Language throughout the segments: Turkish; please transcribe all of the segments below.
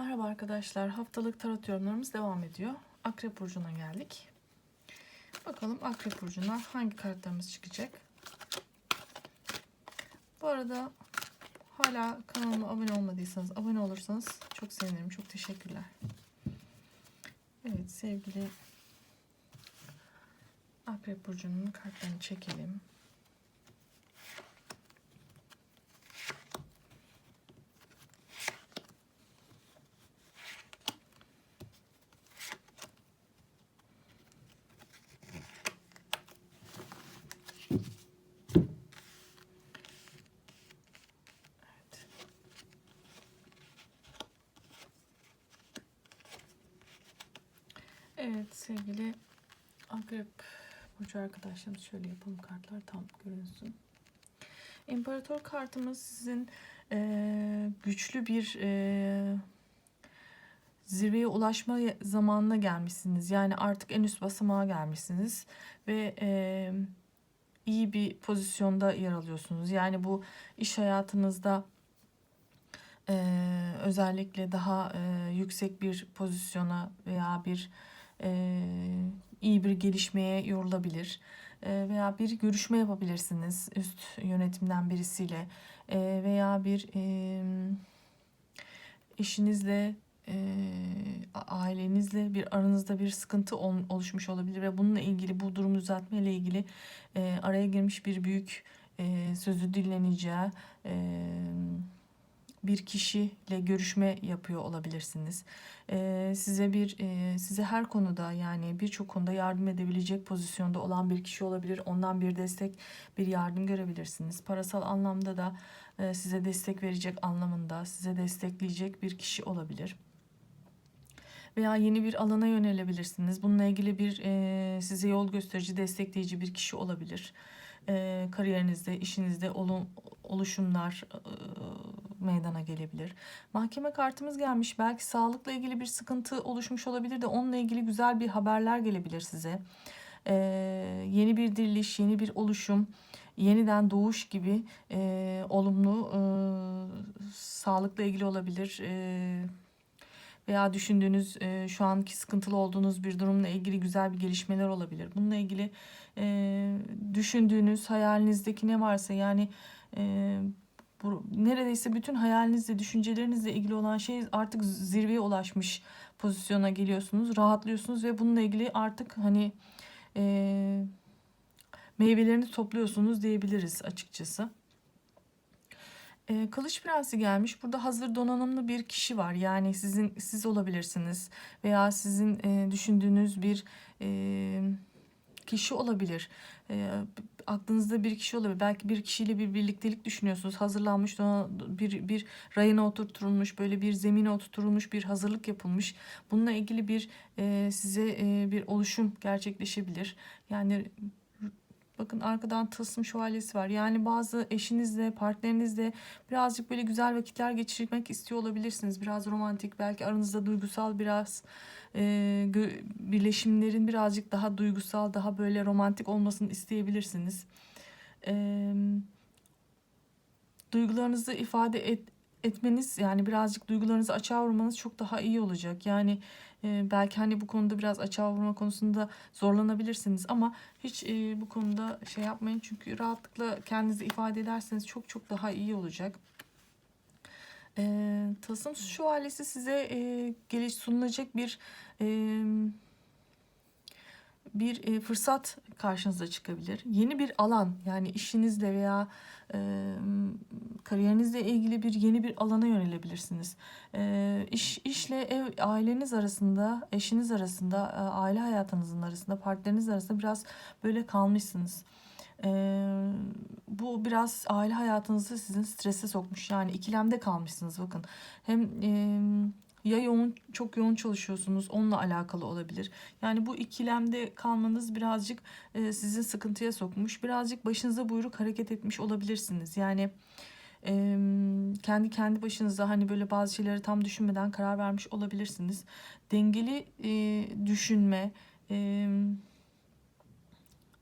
Merhaba arkadaşlar. Haftalık tarot yorumlarımız devam ediyor. Akrep Burcu'na geldik. Bakalım Akrep Burcu'na hangi kartlarımız çıkacak. Bu arada hala kanalıma abone olmadıysanız abone olursanız çok sevinirim. Çok teşekkürler. Evet sevgili Akrep Burcu'nun kartlarını çekelim. Evet sevgili Akrep Burcu arkadaşlarımız şöyle yapalım kartlar tam görünsün. İmparator kartımız sizin eee, güçlü bir eee, zirveye ulaşma zamanına gelmişsiniz. Yani artık en üst basamağa gelmişsiniz ve eee, iyi bir pozisyonda yer alıyorsunuz. Yani bu iş hayatınızda eee, özellikle daha eee, yüksek bir pozisyona veya bir eee, iyi bir gelişmeye yorulabilir. Eee, veya bir görüşme yapabilirsiniz üst yönetimden birisiyle Eee, veya bir eee, eşinizle a- ailenizle bir aranızda bir sıkıntı ol- oluşmuş olabilir ve bununla ilgili bu durumu düzeltme ile ilgili eee, araya girmiş bir büyük eee, sözü dinleneceği eee, bir kişiyle görüşme yapıyor olabilirsiniz. Eee, size bir eee, size her konuda yani birçok konuda yardım edebilecek pozisyonda olan bir kişi olabilir. Ondan bir destek, bir yardım görebilirsiniz. Parasal anlamda da eee, size destek verecek anlamında size destekleyecek bir kişi olabilir. Veya yeni bir alana yönelebilirsiniz. Bununla ilgili bir eee, size yol gösterici, destekleyici bir kişi olabilir. Eee, kariyerinizde, işinizde olum, oluşumlar eee, meydana gelebilir. Mahkeme kartımız gelmiş. Belki sağlıkla ilgili bir sıkıntı oluşmuş olabilir de onunla ilgili güzel bir haberler gelebilir size. Eee, yeni bir diriliş, yeni bir oluşum, yeniden doğuş gibi eee, olumlu eee, sağlıkla ilgili olabilir. Eee, veya düşündüğünüz e, şu anki sıkıntılı olduğunuz bir durumla ilgili güzel bir gelişmeler olabilir. Bununla ilgili e, düşündüğünüz hayalinizdeki ne varsa yani e, bu, neredeyse bütün hayalinizle, düşüncelerinizle ilgili olan şey artık zirveye ulaşmış pozisyona geliyorsunuz, rahatlıyorsunuz ve bununla ilgili artık hani e, meyvelerini topluyorsunuz diyebiliriz açıkçası. Ee, Kılıç Prensi gelmiş. Burada hazır donanımlı bir kişi var. Yani sizin siz olabilirsiniz veya sizin e, düşündüğünüz bir e, kişi olabilir. E, aklınızda bir kişi olabilir. Belki bir kişiyle bir birliktelik düşünüyorsunuz. Hazırlanmış bir bir rayına oturtulmuş, böyle bir zemine oturtulmuş bir hazırlık yapılmış. Bununla ilgili bir e, size e, bir oluşum gerçekleşebilir. Yani Bakın arkadan tılsım şövalyesi var. Yani bazı eşinizle, partnerinizle birazcık böyle güzel vakitler geçirmek istiyor olabilirsiniz. Biraz romantik, belki aranızda duygusal biraz e, birleşimlerin birazcık daha duygusal, daha böyle romantik olmasını isteyebilirsiniz. E, duygularınızı ifade et, etmeniz yani birazcık duygularınızı açığa vurmanız çok daha iyi olacak. Yani e, belki hani bu konuda biraz açığa vurma konusunda zorlanabilirsiniz ama hiç e, bu konuda şey yapmayın çünkü rahatlıkla kendinizi ifade ederseniz çok çok daha iyi olacak. E, Tılsım Şövalyesi size e, geliş sunulacak bir e, bir e, fırsat karşınıza çıkabilir. Yeni bir alan yani işinizle veya e, kariyerinizle ilgili bir yeni bir alana yönelebilirsiniz. E, iş işle ev aileniz arasında, eşiniz arasında, e, aile hayatınızın arasında, partneriniz arasında biraz böyle kalmışsınız. E, bu biraz aile hayatınızı sizin strese sokmuş. Yani ikilemde kalmışsınız bakın. Hem e, ya yoğun çok yoğun çalışıyorsunuz onunla alakalı olabilir. Yani bu ikilemde kalmanız birazcık e, sizi sıkıntıya sokmuş. Birazcık başınıza buyruk hareket etmiş olabilirsiniz. Yani e, kendi kendi başınıza hani böyle bazı şeyleri tam düşünmeden karar vermiş olabilirsiniz. Dengeli e, düşünme, e,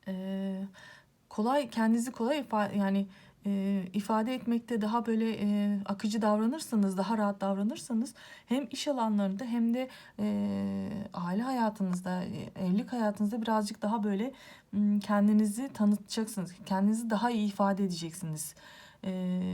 e, kolay kendinizi kolay ifade yani e, ifade etmekte daha böyle e, akıcı davranırsanız, daha rahat davranırsanız hem iş alanlarında hem de e, aile hayatınızda, e, evlilik hayatınızda birazcık daha böyle kendinizi tanıtacaksınız. Kendinizi daha iyi ifade edeceksiniz. E,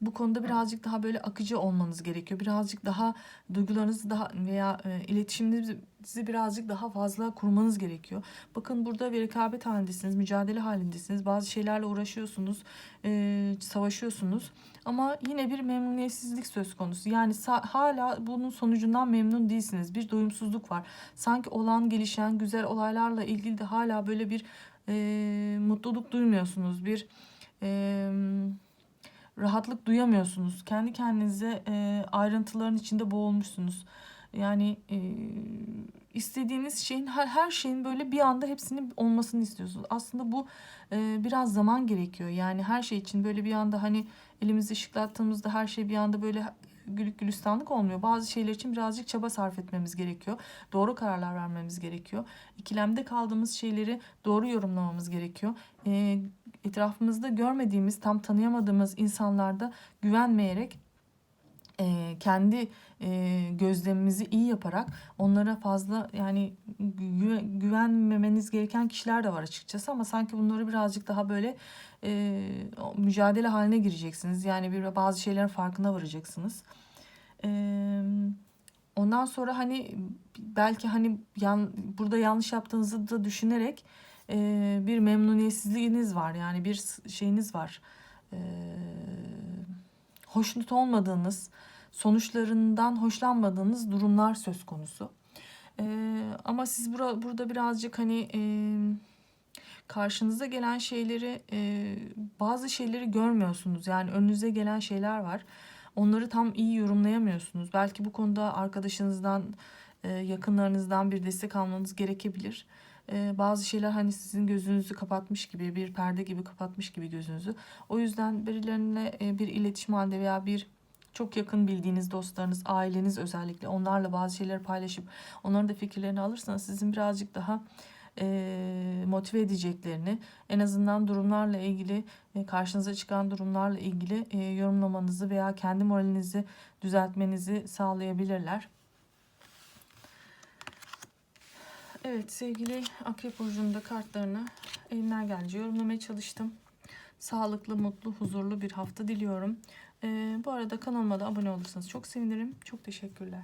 bu konuda birazcık daha böyle akıcı olmanız gerekiyor. Birazcık daha duygularınızı daha veya e, iletişiminizi birazcık daha fazla kurmanız gerekiyor. Bakın burada bir rekabet halindesiniz, mücadele halindesiniz. Bazı şeylerle uğraşıyorsunuz, e, savaşıyorsunuz. Ama yine bir memnuniyetsizlik söz konusu. Yani hala bunun sonucundan memnun değilsiniz. Bir doyumsuzluk var. Sanki olan, gelişen, güzel olaylarla ilgili de hala böyle bir e, mutluluk duymuyorsunuz. Bir e, rahatlık duyamıyorsunuz. Kendi kendinize e, ayrıntıların içinde boğulmuşsunuz. Yani e, istediğiniz şeyin her, her şeyin böyle bir anda hepsinin olmasını istiyorsunuz. Aslında bu e, biraz zaman gerekiyor. Yani her şey için böyle bir anda hani elimizde şıklattığımızda her şey bir anda böyle gülük gülistanlık olmuyor. Bazı şeyler için birazcık çaba sarf etmemiz gerekiyor. Doğru kararlar vermemiz gerekiyor. İkilemde kaldığımız şeyleri doğru yorumlamamız gerekiyor. E, etrafımızda görmediğimiz, tam tanıyamadığımız insanlarda güvenmeyerek e, kendi e, gözlemimizi iyi yaparak onlara fazla yani gü- güvenmemeniz gereken kişiler de var açıkçası ama sanki bunları birazcık daha böyle e, mücadele haline gireceksiniz. Yani bir bazı şeylerin farkına varacaksınız. E, ondan sonra hani belki hani yan, burada yanlış yaptığınızı da düşünerek e, bir memnuniyetsizliğiniz var. Yani bir şeyiniz var. E, hoşnut olmadığınız, sonuçlarından hoşlanmadığınız durumlar söz konusu. E, ama siz bura, burada birazcık hani e, karşınıza gelen şeyleri e, bazı şeyleri görmüyorsunuz. Yani önünüze gelen şeyler var. Onları tam iyi yorumlayamıyorsunuz. Belki bu konuda arkadaşınızdan, e, yakınlarınızdan bir destek almanız gerekebilir. E, bazı şeyler hani sizin gözünüzü kapatmış gibi, bir perde gibi kapatmış gibi gözünüzü. O yüzden birilerine e, bir iletişim halinde veya bir çok yakın bildiğiniz dostlarınız, aileniz özellikle onlarla bazı şeyleri paylaşıp onların da fikirlerini alırsanız sizin birazcık daha e, motive edeceklerini, en azından durumlarla ilgili, e, karşınıza çıkan durumlarla ilgili yorumlamanızı veya kendi moralinizi düzeltmenizi sağlayabilirler. Evet sevgili Akrep Burcu'nda kartlarını elimden gelince yorumlamaya çalıştım. Sağlıklı, mutlu, huzurlu bir hafta diliyorum. E, bu arada kanalıma da abone olursanız çok sevinirim. Çok teşekkürler.